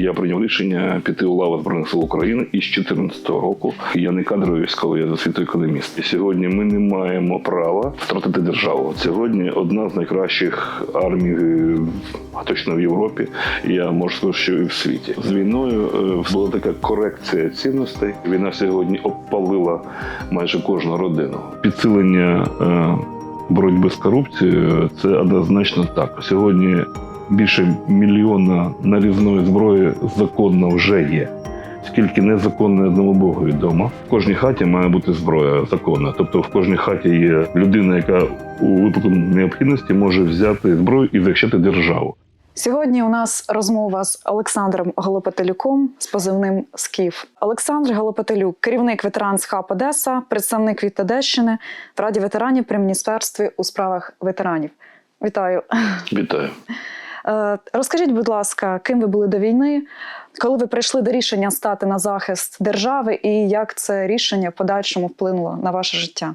Я прийняв рішення піти у лаву Збройних сил України із 2014 року. Я не кадровий військовий, я за освітою економіст. І сьогодні ми не маємо права втратити державу. Сьогодні одна з найкращих армій, е, а точно в Європі. Я можу сказати, що і в світі. З війною е, була така корекція цінностей. Війна сьогодні обпалила майже кожну родину. Підсилення. е, боротьби з корупцією це однозначно так. Сьогодні більше мільйона нарізної зброї законно вже є. Скільки незаконно одному Богу відомо. В кожній хаті має бути зброя законна. Тобто в кожній хаті є людина, яка у випадку необхідності може взяти зброю і захищати державу. Сьогодні у нас розмова з Олександром Голопотелюком з позивним СКІФ. Олександр Голопотелюк, керівник ветеранс хаб Одеса, представник від Одещини в Раді ветеранів при міністерстві у справах ветеранів. Вітаю. Вітаю. Е, Розкажіть, будь ласка, ким ви були до війни, коли ви прийшли до рішення стати на захист держави, і як це рішення в подальшому вплинуло на ваше життя?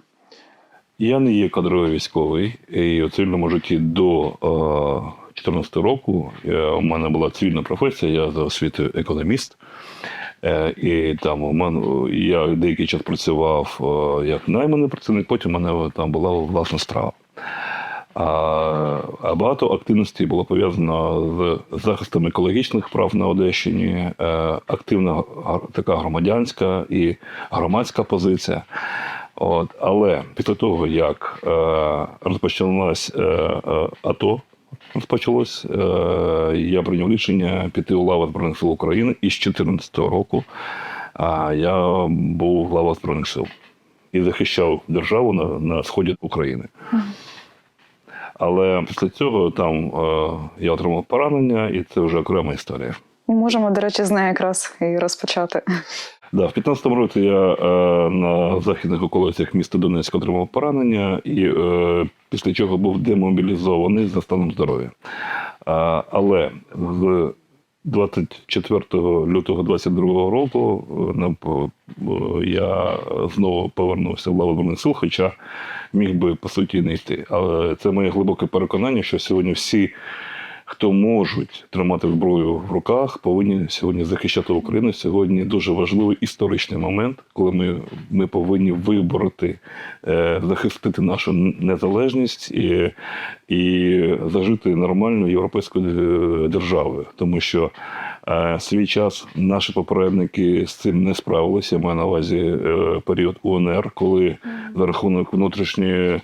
Я не є кадровий військовий, і у цивільному житті до 2014 року е, у мене була цивільна професія, я за освітою економіст. Е, І там у мене я деякий час працював е, як найманий працівник, потім у мене там була власна страва. А, багато активності було пов'язано з захистом екологічних прав на Одещині, е, активна така громадянська і громадська позиція. От, але після того, як е, розпочалась е, АТО, розпочалось, я прийняв рішення піти у лаву Збройних сил України і з 2014 року я був глава Збройних сил і захищав державу на, на сході України. Але після цього там е, я отримав поранення, і це вже окрема історія. Ми можемо, до речі, з нею якраз і розпочати. Да, в 15-му році я е, на західних околицях міста Донецька отримав поранення, і е, після чого був демобілізований за станом здоров'я. Е, але в 24 лютого 22 року я знову повернувся в лаву сил, хоча міг би по суті не йти. Але це моє глибоке переконання, що сьогодні всі хто можуть тримати зброю в руках, повинні сьогодні захищати Україну. Сьогодні дуже важливий історичний момент, коли ми, ми повинні вибороти, е, захистити нашу незалежність і, і зажити нормальною європейською е, державою, тому що. е, Свій час наші попередники з цим не справилися. Я маю на увазі період УНР, коли за рахунок внутрішньої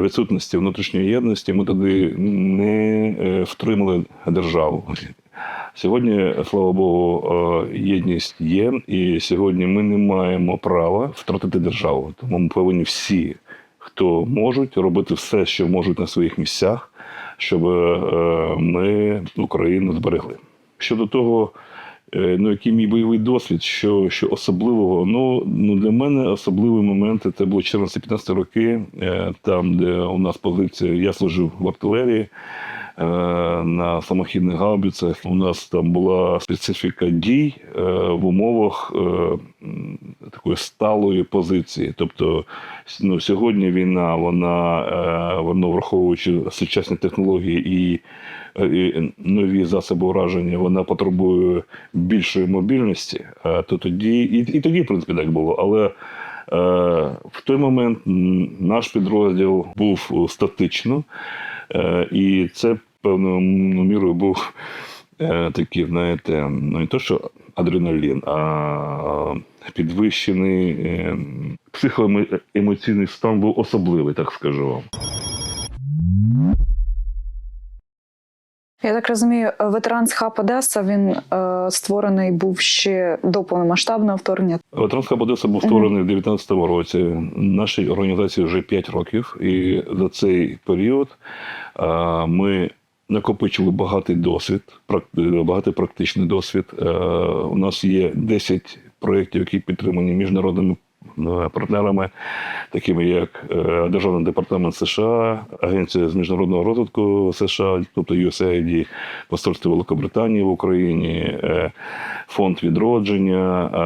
відсутності внутрішньої єдності ми тоді не е, втримали державу. Сьогодні, слава Богу, е, єдність є, і сьогодні ми не маємо права втратити державу. Тому ми повинні всі, хто можуть, робити все, що можуть на своїх місцях, щоб е, ми Україну зберегли. Щодо того, е, ну який мій бойовий досвід, що, що особливого, ну, ну для мене особливі моменти це було 14-15 роки, е, там, де у нас позиція, я служив в артилерії. е, На самохідних гаубицях у нас там була специфіка дій е, в умовах е, такої сталої позиції. Тобто, ну, сьогодні війна, вона, е, вона враховуючи сучасні технології е, і нові засоби ураження, вона потребує більшої мобільності, е, то тоді і, і тоді, в принципі, так було. Але е, в той момент наш підрозділ був статично, е, і це певною мірою був е, такий, знаєте, ну не то, що адреналін, а підвищений е, психоемоційний стан був особливий, так скажу вам. Я так розумію, ветеранс хаб Одеса він е, створений був ще до повномасштабного вторгнення. Ветеранська Одеса був створений в 2019 році. Нашій організації вже 5 років, і за цей період е, ми накопичили багатий досвід, багатий практичний досвід. Е, У нас є 10 проєктів, які підтримані міжнародними партнерами, такими як е, Державний департамент США, Агенція з міжнародного розвитку США, тобто USAID, Посольство Великобританії в Україні, е, фонд відродження, е,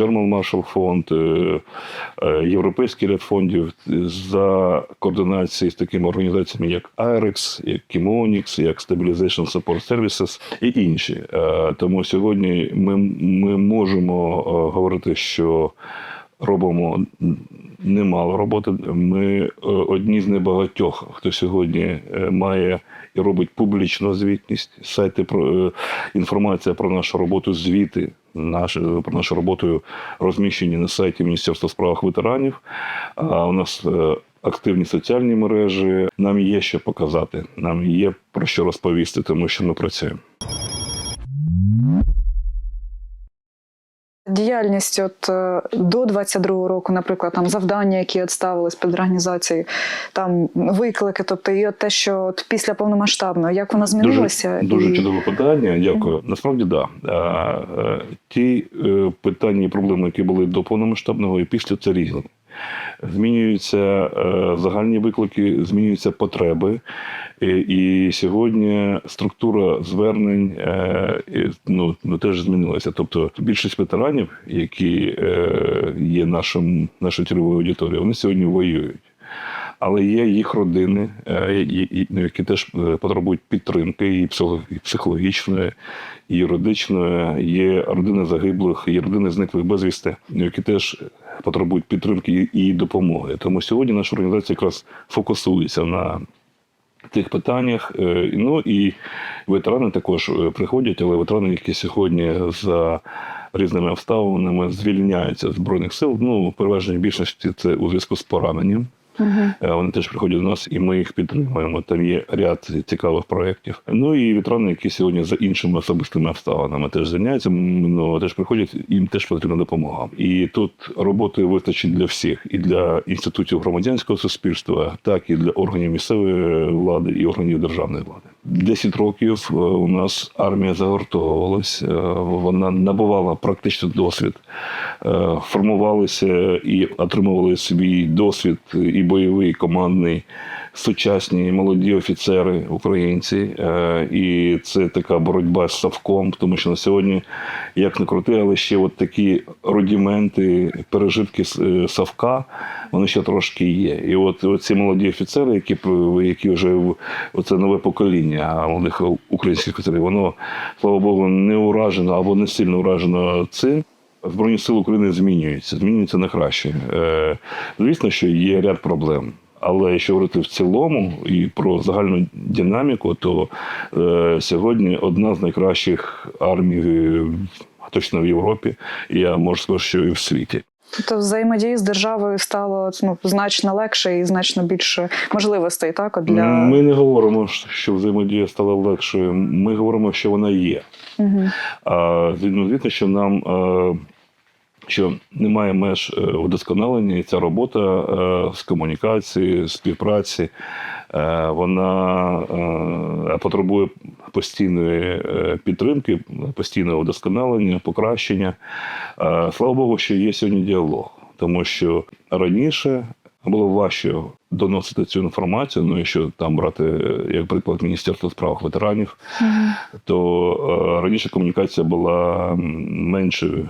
German Marshall е, е, Європейський ряд фондів за координації з такими організаціями, як IREX, як Kimonix, як Stabilization Support Services і інші. Е, Тому сьогодні ми, ми можемо е, говорити, що робимо немало роботи. Ми е, одні з небагатьох, хто сьогодні е, має і робить публічну звітність, сайти про е, інформація про нашу роботу, звіти наші, про нашу роботу розміщені на сайті Міністерства справ ветеранів. А у нас активні соціальні мережі. Нам є що показати, нам є про що розповісти, тому що ми працюємо. Діяльність от е, до 22-го року, наприклад, там завдання, які от ставились під організацією, там виклики, тобто і от те, що от після повномасштабного, як вона змінилася? Дуже, дуже І- чудове питання. Дякую. Насправді, да. А, е, Ті е, питання і проблеми, які були до повномасштабного і після це різні. Змінюються е, загальні виклики, змінюються потреби. І, сьогодні структура звернень е, ну, ну, теж змінилася. Тобто більшість ветеранів, які е, є нашим, нашою цільовою аудиторією, вони сьогодні воюють. Але є їх родини, ну, які теж потребують підтримки і психологічної, і юридичної. Є родини загиблих, є родини зниклих безвісти, які теж потребують підтримки і- допомоги. Тому сьогодні наша організація якраз фокусується на тих питаннях. Е, Ну і ветерани також е, приходять, але ветерани, які сьогодні за різними обставинами звільняються з збройних сил. Ну, в переважній більшості це у зв'язку з пораненням. Е, Вони теж приходять до нас, і ми їх підтримуємо. Там є ряд цікавих проєктів. Ну і ветерани, які сьогодні за іншими особистими обставинами теж зайняються, ну, теж приходять, їм теж потрібна допомога. І тут роботи вистачить для всіх, і для інститутів громадянського суспільства, так і для органів місцевої влади і органів державної влади. Десять років е, у нас армія загортовувалась, е, вона набувала практично досвід, е, формувалися і отримували свій досвід і бойовий, і командний, сучасні молоді офіцери, українці. Е, І це така боротьба з Савком, тому що на сьогодні, як не крути, але ще от такі рудіменти, пережитки з- е, Савка, вони ще трошки є. І от ці молоді офіцери, які, які вже оце нове покоління молодих українських офіцерів, воно, слава Богу, не уражено або не сильно уражено цим. Збройні сили України змінюються, змінюються на краще. Е, звісно, що є ряд проблем. Але якщо говорити в цілому і про загальну динаміку, то е, сьогодні одна з найкращих армій, е, точно в Європі, і я можу сказати, що і в світі. Тобто взаємодії з державою стало ну, значно легше і значно більше можливостей, так? Для Ми не говоримо, що взаємодія стала легшою. Ми говоримо, що вона є. Мгм. А звісно, що нам е, що немає меж е, удосконалення, і ця робота е, з комунікації, співпраці, е, вона потребує постійної підтримки, постійного удосконалення, покращення. Слава Богу, що є сьогодні діалог, тому що раніше було важче доносити цю інформацію. Ну, якщо там брати, як приклад, Міністерство справ ветеранів, то раніше комунікація була меншою.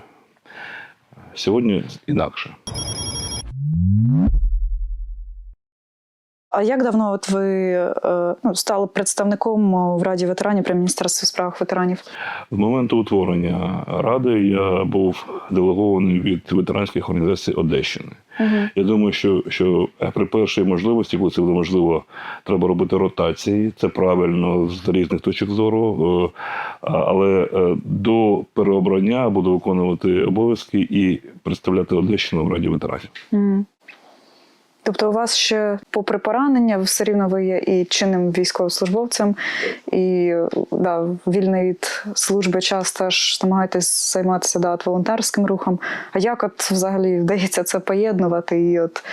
Сьогодні інакше. А як давно от ви е, ну, стали представником в Раді ветеранів при Міністерстві справ ветеранів? З моменту утворення ради я був делегований від ветеранських організацій Одещини. Угу. Я думаю, що, що при першій можливості, коли це буде можливо, треба робити ротації. Це правильно з різних точок зору. Е, Але е, до переобрання буду виконувати обов'язки і представляти Одещину в Раді ветеранів. Мгм. Тобто у вас ще, попри поранення, все рівно ви є і чинним військовослужбовцем, і да, вільний від служби час теж намагаєтесь займатися да, от, волонтерським рухом. А як от взагалі вдається це поєднувати? І от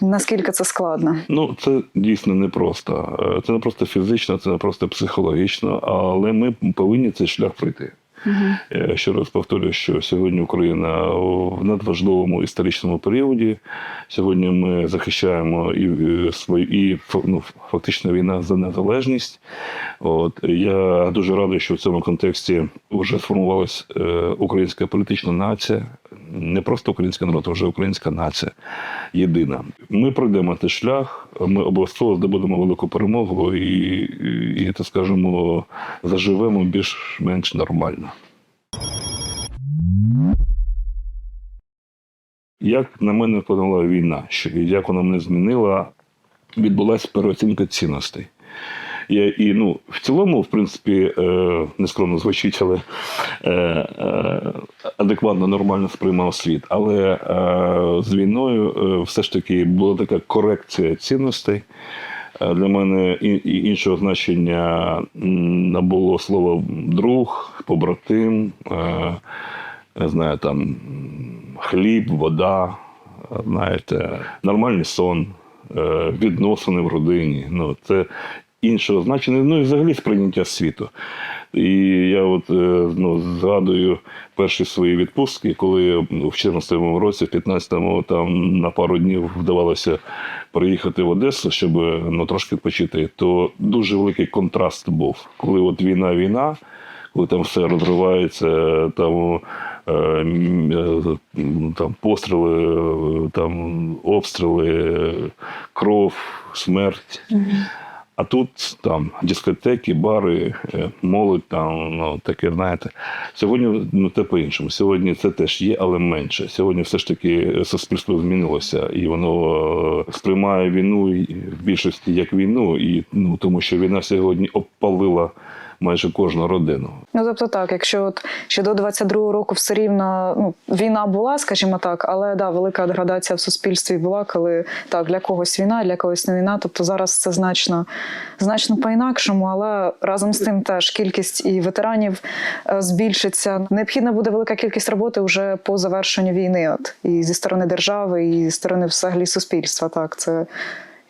наскільки це складно? Ну, це дійсно непросто. Е, Це не просто фізично, це не просто психологічно, але ми повинні цей шлях пройти. Е, Ще раз повторюю, що сьогодні Україна в надважливому історичному періоді. Сьогодні ми захищаємо і е, свою і ну, фактично війна за незалежність. От я дуже радий, що в цьому контексті вже сформувалась е, українська політична нація, не просто українська народ, а вже українська нація єдина. Ми пройдемо цей шлях, ми обов'язково здобудемо велику перемогу і, і так скажемо, заживемо більш-менш нормально. Як на мене вплинула війна, що як вона мене змінила, відбулася переоцінка цінностей. Я, і ну, в цілому, в принципі, е, нескромно звучить, але е, е, адекватно, нормально сприймав світ. Але е, з війною е, все ж таки була така корекція цінностей. Е, Для мене і, і іншого значення набуло слово друг, побратим, е, не знаю, там хліб, вода, е, знаєте, нормальний сон, відносини в родині. Ну, це іншого значення, ну і взагалі сприйняття світу. І я от е, ну, згадую перші свої відпустки, коли ну, в 14-му році, в 15-му там на пару днів вдавалося приїхати в Одесу, щоб ну, трошки відпочити, то дуже великий контраст був. Коли от війна, війна, коли там все розривається, там, е, е, там постріли, там обстріли, кров, смерть. А тут там дискотеки, бари, е, молодь там, ну таке, знаєте. Сьогодні ну те по-іншому. Сьогодні це теж є, але менше. Сьогодні все ж таки суспільство змінилося, і воно е, сприймає війну в більшості як війну, і ну тому що війна сьогодні обпалила майже кожну родину. Ну тобто так, якщо от ще до 22-го року все рівно ну, війна була, скажімо так, але да, велика деградація в суспільстві була, коли так для когось війна, для когось не війна. Тобто зараз це значно значно по-інакшому, але разом з тим теж кількість і ветеранів е, збільшиться. Необхідна буде велика кількість роботи вже по завершенню війни, от і зі сторони держави, і зі сторони взагалі суспільства. Так, це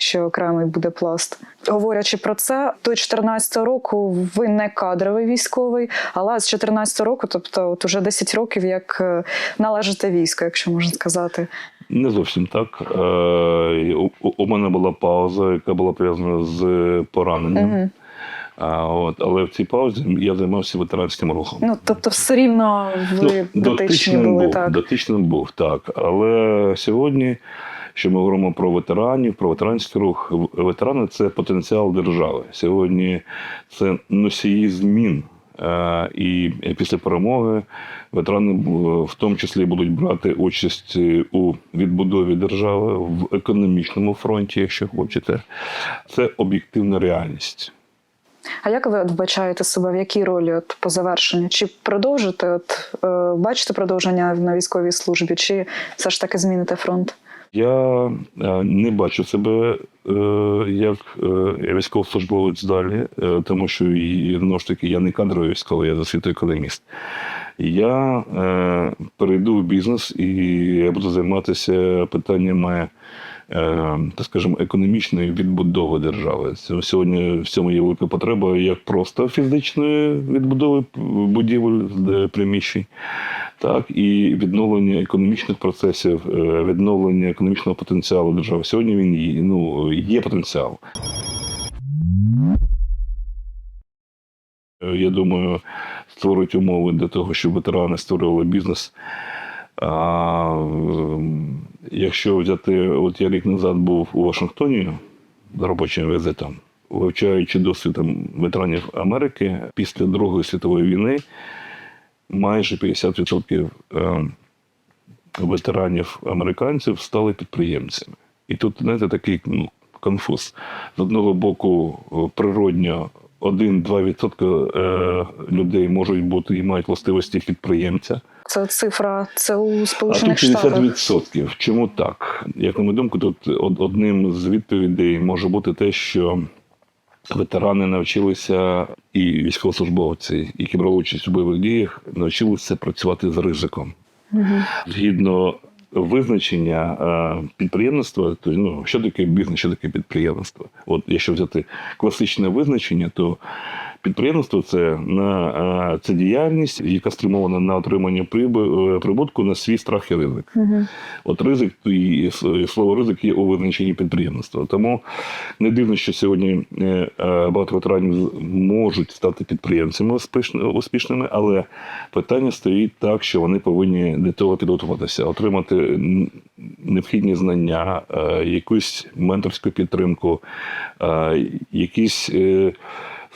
ще окремий буде пласт. Говорячи про це, до 14 року ви не кадровий військовий, але з 14 року, тобто от уже 10 років, як е, належите війську, якщо можна сказати. Не зовсім так. Е, У, мене була пауза, яка була пов'язана з пораненням. Мгм. А, от, але в цій паузі я займався ветеранським рухом. Ну тобто, все рівно ви дотичні Ну, дотичним були був, так. дотичним був, так. Але сьогодні, що ми говоримо про ветеранів, про ветеранський рух, ветерани це потенціал держави. Сьогодні це носії змін. Е, І після перемоги ветерани в тому числі будуть брати участь у відбудові держави в економічному фронті, якщо хочете. Це об'єктивна реальність. А як ви вбачаєте себе в якій ролі от по завершенню? Чи продовжите? От е, бачите продовження на військовій службі, чи все ж таки зміните фронт? Я е, не бачу себе е, як е, військовослужбовець далі, тому що знову ж таки я не кадровий військовий, я засвіту економіст. Я перейду в бізнес і я буду займатися питаннями. Так скажімо, економічної відбудови держави. Сьогодні в цьому є велика потреба як просто фізичної відбудови будівель приміщень, так і відновлення економічних процесів, е, відновлення економічного потенціалу держави. Сьогодні він є, ну, є потенціал. Е, Я думаю, створюють умови для того, щоб ветерани створювали бізнес. А, якщо взяти, от я рік назад був у Вашингтоні за робочим візитом, вивчаючи досвід ветеранів Америки після Другої світової війни, майже 50% е, ветеранів американців стали підприємцями. І тут, знаєте, такий ну, конфуз. З одного боку, е, природньо 1-2% е, людей можуть бути і мають властивості підприємця. Це цифра, це у А тут 50%. Чому так? Як на мою думку, тут одним з відповідей може бути те, що ветерани навчилися, і військовослужбовці, які брали участь у бойових діях, навчилися працювати з ризиком. Угу. Згідно визначення е, підприємництва, то ну, що таке бізнес, що таке підприємництво? От якщо взяти класичне визначення, то Підприємство це на це діяльність, яка спрямована на отримання е, прибутку на свій страх і ризик. Угу. От ризик і слово ризик є у визначенні підприємництва. Тому не дивно, що сьогодні е, багато ветеранів можуть стати підприємцями успішними, але питання стоїть так, що вони повинні для того підготуватися, отримати необхідні знання, е, якусь менторську підтримку, якийсь е,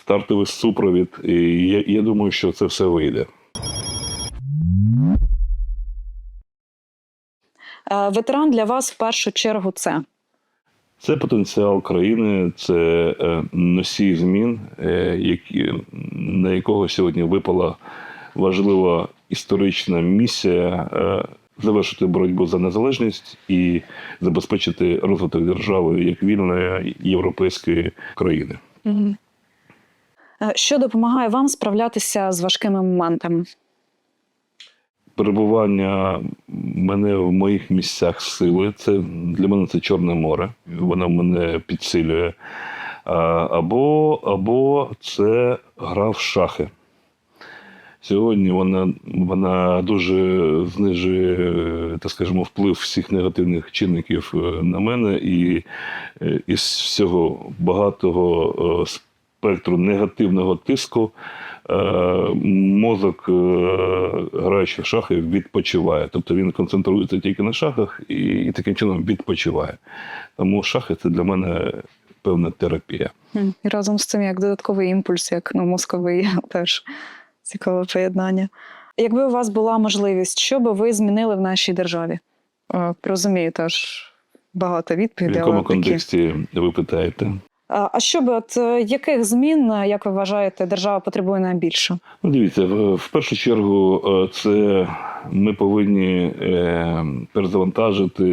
стартовий супровід. І я, я думаю, що це все вийде. Е, Ветеран для вас в першу чергу це. Це потенціал країни, це е, носій змін, е, які, на якого сьогодні випала важлива історична місія завершити боротьбу за незалежність і забезпечити розвиток держави як вільної європейської країни. Угу. Що допомагає вам справлятися з важкими моментами? Перебування мене в моїх місцях сили. Це для мене це Чорне море. Воно мене підсилює. Або, або це гра в шахи. Сьогодні вона, вона дуже знижує, е, так скажімо, вплив всіх негативних чинників е, на мене, і е, із всього багатого е, спектру негативного тиску е, мозок, е, граючи в шахи, відпочиває. Тобто він концентрується тільки на шахах і, і таким чином відпочиває. Тому шахи це для мене певна терапія. І разом з цим як додатковий імпульс, як ну, мозковий теж цікаве поєднання. Якби у вас була можливість, що би ви змінили в нашій державі? Е, Розумію, теж багато В якому контексті ви питаєте? А що би, от е, яких змін, е, як ви вважаєте, держава потребує найбільше? Ну, дивіться, в, першу чергу, е, це ми повинні перезавантажити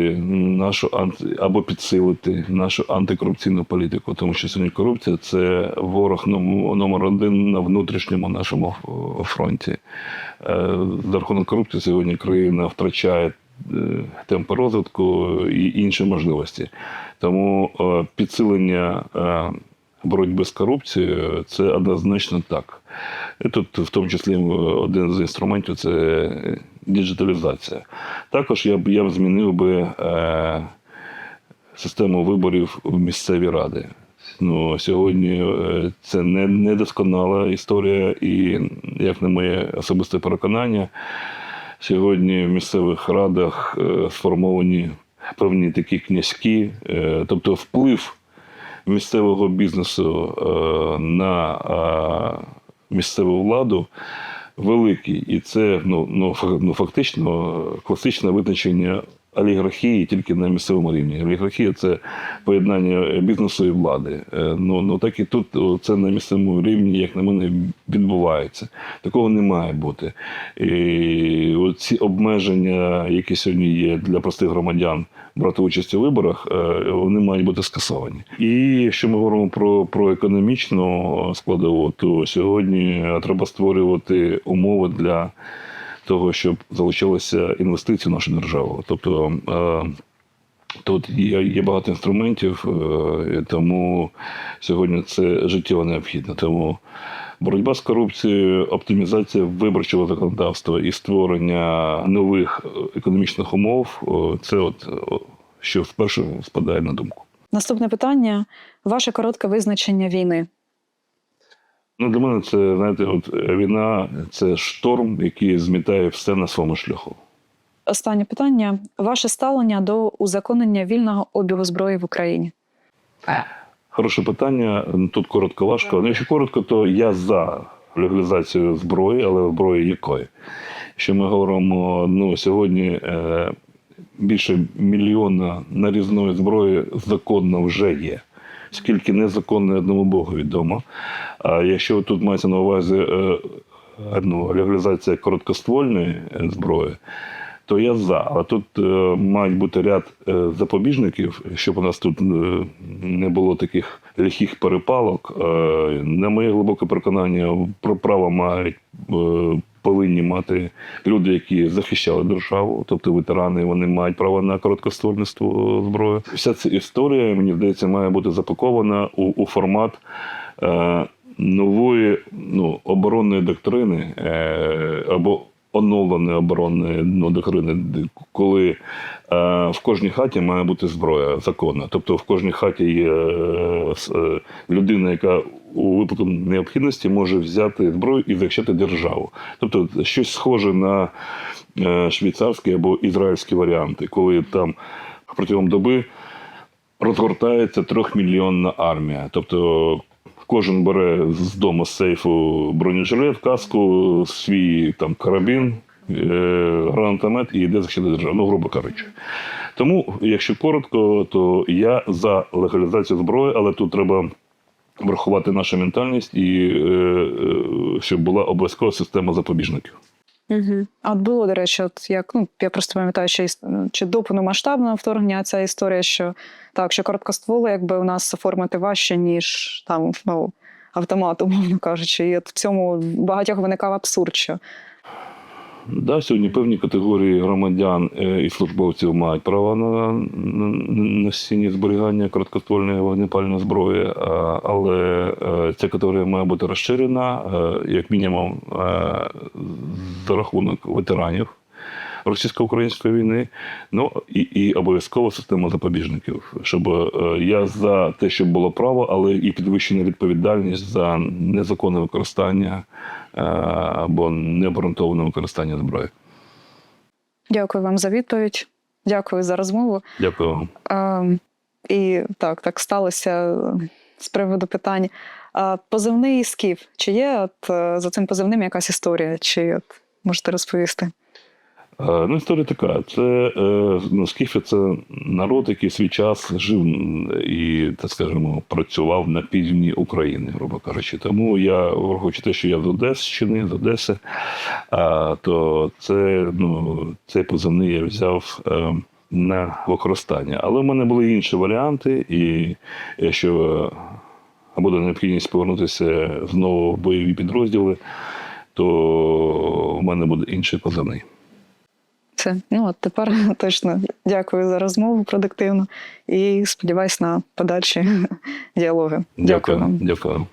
нашу анти або підсилити нашу антикорупційну політику, тому що сьогодні корупція це ворог ном- номер один на внутрішньому нашому фронті. За рахунок корупції сьогодні країна втрачає темпи розвитку і інші можливості. Тому е, підсилення е, боротьби з корупцією це однозначно так. І тут, в тому числі, один з інструментів це діджиталізація. Також я б я б змінив би е, систему виборів в місцеві ради. Ну, сьогодні це не недосконала історія, і, як на моє особисте переконання, сьогодні в місцевих радах сформовані певні такі князькі, е, тобто вплив місцевого бізнесу е, на е, місцеву владу великий. І це ну, ну, ну, фактично класичне визначення олігархії тільки на місцевому рівні. Олігархія це поєднання бізнесу і влади. Е, Ну, ну так і тут це на місцевому рівні, як на мене, відбувається. Такого не має бути. І ці обмеження, які сьогодні є для простих громадян брати участь у виборах, е, вони мають бути скасовані. І якщо ми говоримо про, про економічну складову, то сьогодні треба створювати умови для того, щоб залучилися інвестиції в нашу державу. Тобто е, тут є, є багато інструментів, е, тому сьогодні це життєво необхідно. Тому боротьба з корупцією, оптимізація виборчого законодавства і створення нових економічних умов це от що вперше спадає на думку. Наступне питання: ваше коротке визначення війни. Ну, для мене це, знаєте, от е, війна це шторм, який змітає все на своєму шляху. Останнє питання: ваше ставлення до узаконення вільного обігу зброї в Україні. Хороше питання. Тут коротко важко. Ну, якщо коротко, то я за легалізацію зброї, але зброї якої? Якщо ми говоримо, ну сьогодні е, більше мільйона нарізної зброї законно вже є. Скільки незаконно одному Богу відомо. А якщо тут мається на увазі е, ну, легалізація короткоствольної е, зброї, то я за. Але тут е, мають бути ряд запобіжників, щоб у нас тут не було таких лихих перепалок. На моє глибоке переконання, про право мають. Повинні мати люди, які захищали державу, тобто ветерани, вони мають право на короткоствольну зброї. Вся ця історія, мені здається, має бути запакована у, у формат е, нової ну, оборонної доктрини е, або оновленої оборонної ну, доктрини, де- коли е, в кожній хаті має бути зброя законна. Тобто в кожній хаті є е, е, людина, яка у випадку необхідності може взяти зброю і захищати державу. Тобто щось схоже на е, швейцарські або ізраїльські варіанти, коли там протягом доби розгортається трьохмільйонна армія. Тобто кожен бере з дому з сейфу бронежилет, каску, свій там карабін, е, гранатомет і йде захищати державу, ну, грубо кажучи. Тому, якщо коротко, то я за легалізацію зброї, але тут треба врахувати нашу ментальність і е, е, щоб була обов'язкова система запобіжників. Угу. А от було, до речі, от як ну я просто пам'ятаю, що чи до повномасштабного вторгнення ця історія, що так, що короткостволи, якби у нас оформити важче, ніж там ну, автомат, умовно кажучи. І от в цьому багатьох виникав абсурд, що Да, сьогодні певні категорії громадян е, і службовців мають право на, носіння зберігання короткоствольної вогнепальної зброї, але е, ця категорія має бути розширена, е, як мінімум, е, за рахунок ветеранів російсько-української війни, ну і, і обов'язково система запобіжників, щоб е, я за те, щоб було право, але і підвищена відповідальність за незаконне використання е, або необґрунтоване використання зброї. дякую вам за відповідь, дякую за розмову. Дякую вам. А, і так, так сталося е, з приводу питань. А, позивний скіф, чи є от е, за цим позивним якась історія? Чи от можете розповісти? Е, Ну, історія така. Це е, ну, скіфи це народ, який свій час жив і, так скажемо, працював на півдні України, грубо кажучи. Тому я, враховуючи те, що я з Одещини, з Одеси, то це, ну, цей позивний я взяв. Е, на використання. Але в мене були інші варіанти, і якщо буде необхідність повернутися знову в бойові підрозділи, то в мене буде інший позивний. Це ну от тепер точно дякую за розмову продуктивну і сподіваюсь на подальші діалоги. Дякую. вам. Дякую.